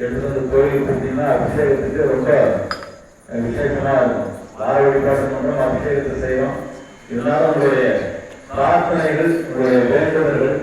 எடுத்து கோயில் பார்த்தீங்கன்னா அபிஷேகத்துக்கு ரொம்ப விசேஷமாக இருக்கும் ஆரோக்கிய பாசம் பண்ணுறோம் அபிஷேகத்தை செய்யணும். இருந்தாலும் உங்களுடைய பிரார்த்தனைகள் உங்களுடைய வேண்டுதல்கள்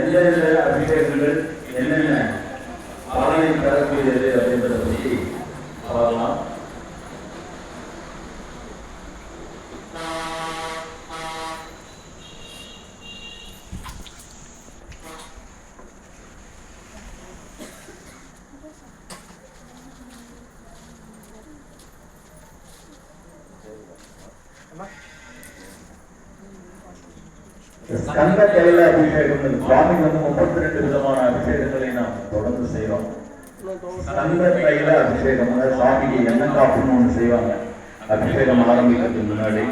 எந்தெந்த அபிஷேகங்கள் என்னென்ன பலனை தரக்கூடியது அப்படின்றத பற்றி பார்க்கலாம். ஸ்கந்த கைல அபிஷேகம் சுவாமி வந்து முப்பத்தி ரெண்டு விதமான அபிஷேகங்களை நாம் தொடர்ந்து செய்வோம் ஸ்கந்த கைல அபிஷேகம் அதாவது சுவாமிக்கு என்ன காப்புன்னு ஒன்று செய்வாங்க அபிஷேகம் ஆரம்பிக்கிறதுக்கு முன்னாடி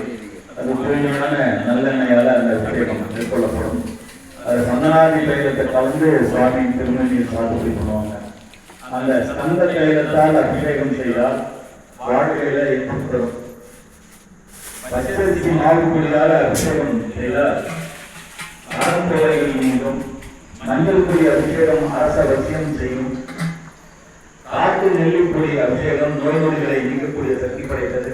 அது தூய்மையான நல்லெண்ணெயால அந்த அபிஷேகம் மேற்கொள்ளப்படும் அது சந்தனாதி தைலத்தை கலந்து சுவாமி திருமணியில் சாகுபடி பண்ணுவாங்க அந்த சந்த தைலத்தால் அபிஷேகம் செய்தால் வாழ்க்கையில ஏற்படும் பச்சரிசி மாவுக்குடியால் அபிஷேகம் செய்தால் அறந்தோலைகள் நீங்கும் மஞ்சள் பொடி அபிஷேகம் அரச வசியம் செய்யும். காட்டு நெல்லிக்கூடிய அபிஷேகம் நோய் நொடிகளை நீக்கக்கூடிய சக்தி படைத்தது.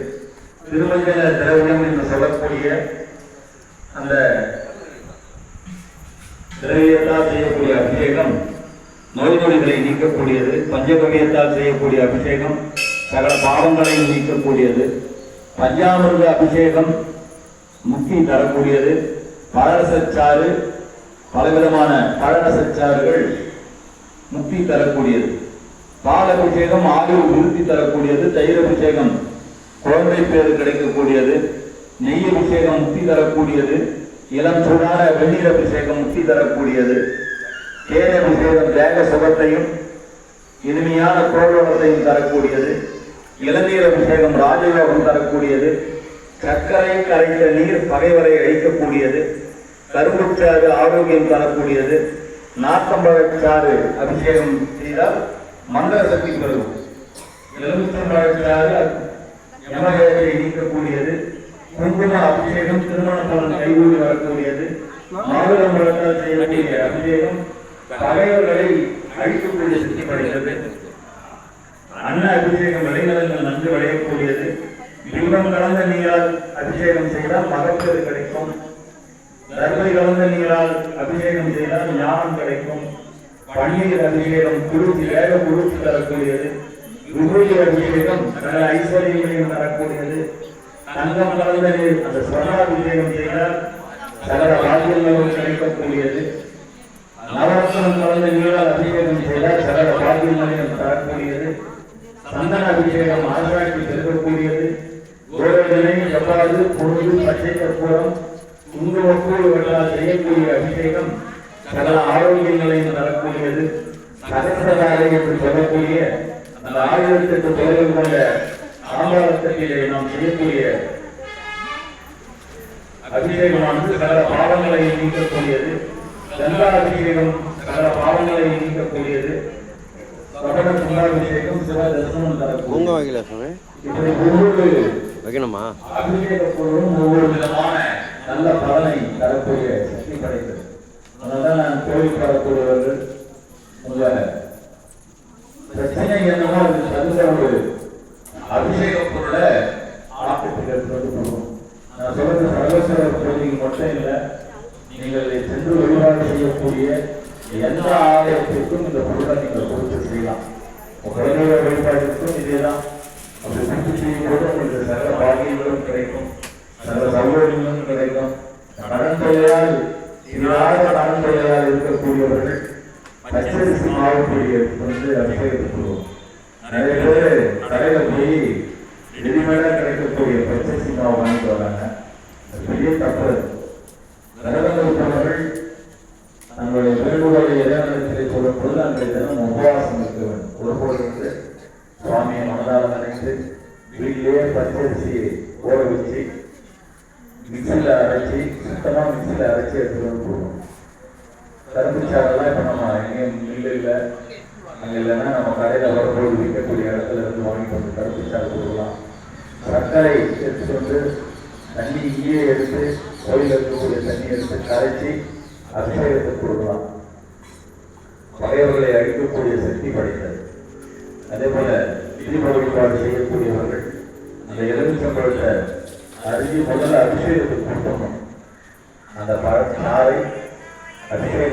திருமஞ்சல திரவியம் என்று சொல்லக்கூடிய அந்த திரவியத்தால் செய்யக்கூடிய அபிஷேகம் நோய் நொடிகளை நீக்கக்கூடியது. பஞ்சகவியத்தால் செய்யக்கூடிய அபிஷேகம் சகல பாவங்களையும் நீக்கக்கூடியது. பஞ்சாமிரத அபிஷேகம் முக்தி தரக்கூடியது. பழரசச்சாறு பலவிதமான பழரசச்சாறுகள் முக்தி தரக்கூடியது. பால் அபிஷேகம் ஆயுள் விருத்தி தரக்கூடியது தயிர் அபிஷேகம் குழந்தை பேர் கிடைக்கக்கூடியது நெய் அபிஷேகம் முக்தி தரக்கூடியது இளம் சூடான வெந்நீர் அபிஷேகம் முக்தி தரக்கூடியது தேன் அபிஷேகம் தேக சுகத்தையும் இனிமையான தோழத்தையும் தரக்கூடியது இளநீர் அபிஷேகம் ராஜயோகம் தரக்கூடியது சர்க்கரை கரைத்த நீர் பகைவரை அழிக்கக்கூடியது கரும்புச்சாறு ஆரோக்கியம் தரக்கூடியது. நாத்தம்பழச்சாறு அபிஷேகம் செய்தால் மந்திர சக்தி பெறும். எலுமிச்சம்பழச்சாறு யமகத்தை நீக்கக்கூடியது. குங்கும அபிஷேகம் திருமண பலன் கைகூடி வரக்கூடியது. மாதுளம் பழத்தால் செய்யக்கூடிய அபிஷேகம் பகைவர்களை அழிக்கக்கூடிய சக்தி படைத்தது அன்ன அபிஷேகம் விளைநிலங்கள் நன்கு விளையக்கூடியது. பிம்பம் கலந்த நீரால் அபிஷேகம் செய்தால் மகப்பேறு குழந்தைகளால் தர்மை அபிஷேகம் செய்தால் ஞானம் கிடைக்கும். பன்னீர் அபிஷேகம் குருத்தி வேக குருத்தி தரக்கூடியது. விபூதி அபிஷேகம் நல்ல ஐஸ்வர்யங்களையும் தரக்கூடியது. தங்கம் கலந்த நீர் அந்த ஸ்வர்ணாபிஷேகம் செய்தால் சகல பாக்கியங்களும் கிடைக்கக்கூடியது. நவரத்னம் கலந்த நீரால் அபிஷேகம் செய்தால் சகல பாக்கியங்களையும் தரக்கூடியது. சந்தன அபிஷேகம் ஆசாக்கி பெருக்கக்கூடியது கோரதனை எவ்வாறு பொழுது பச்சை கற்பூரம் வெள்ளால் செய்யக்கூடிய அபிஷேகம் சகல ஆரோக்கியங்களையும் தரக்கூடியது சகசதாரை என்று சொல்லக்கூடிய அந்த எட்டு தொழில் கொண்ட ஆம்பாரத்திலே நாம் செய்யக்கூடிய அபிஷேகமானது சகல பாவங்களை நீக்கக்கூடியது. கங்கா அபிஷேகம் சகல பாவங்களை நீக்கக்கூடியது. சகல குண்டாபிஷேகம் தரிசனம் தரக்கூடிய வைக்கணுமா? அபிஷேக பொருளும் ஒவ்வொரு விதமான நல்ல பலனை தரக்கூடிய சக்தி படைத்தது. அதனால நான் கோவில் வரக்கூடியவர்கள் உங்க பிரச்சனை என்னவோ அது தகுந்த ஒரு அபிஷேக பொருளை ஆக்கத்துக்கு எடுத்துட்டு போகணும். நான் சொல்றது சர்வேஸ்வரர் கோயிலுக்கு மட்டும் இல்லை நீங்கள் சென்று வழிபாடு செய்யக்கூடிய எந்த ஆலயத்திற்கும் இந்த பொருளை நீங்கள் கொடுத்து செய்யலாம். உங்க குழந்தையோட வழிபாட்டிற்கும் இதேதான். அப்படி கொடுத்து செய்யும் போது உங்களுக்கு சகல பாகியங்களும் கிடைக்கும். சகல சௌகரியங்களும் கிடைக்கும். கடன் இல்லாத கடன் இருக்கக்கூடியவர்கள் பச்சரிசி மாவு பொடியை வந்து அபிஷேகத்துக்கு நிறைய பேர் போய் ரெடிமேடா கிடைக்கக்கூடிய பச்சரிசி மாவு வாங்கிட்டு வராங்க. அது பெரிய தப்பு மிக்சியில் அரைச்சி சுத்தமாக இப்போ நம்ம எங்கேயும் மில்லு இல்லை அங்கே இல்லைன்னா நம்ம கடையில் வரும்போது விற்கக்கூடிய இடத்துல இருந்து வாங்கிட்டு வந்து கரும்புச்சாறு கொடுக்கலாம் சர்க்கரை எடுத்துட்டு வந்து தண்ணி இங்கேயே எடுத்து கோயில் இருக்கக்கூடிய தண்ணி எடுத்து கரைச்சி அபிஷேகத்துக்கு கொடுக்கலாம் பகைவர்களை அழிக்கக்கூடிய சக்தி படைத்தது அதே போல தீப வழிபாடு செய்யக்கூடியவர்கள் அந்த எலுமிச்சம்பழத்தை அருகி முதல்ல அபிஷேகத்துக்கு கொடுக்கணும் அந்த பழத்தினாரை அபிஷேக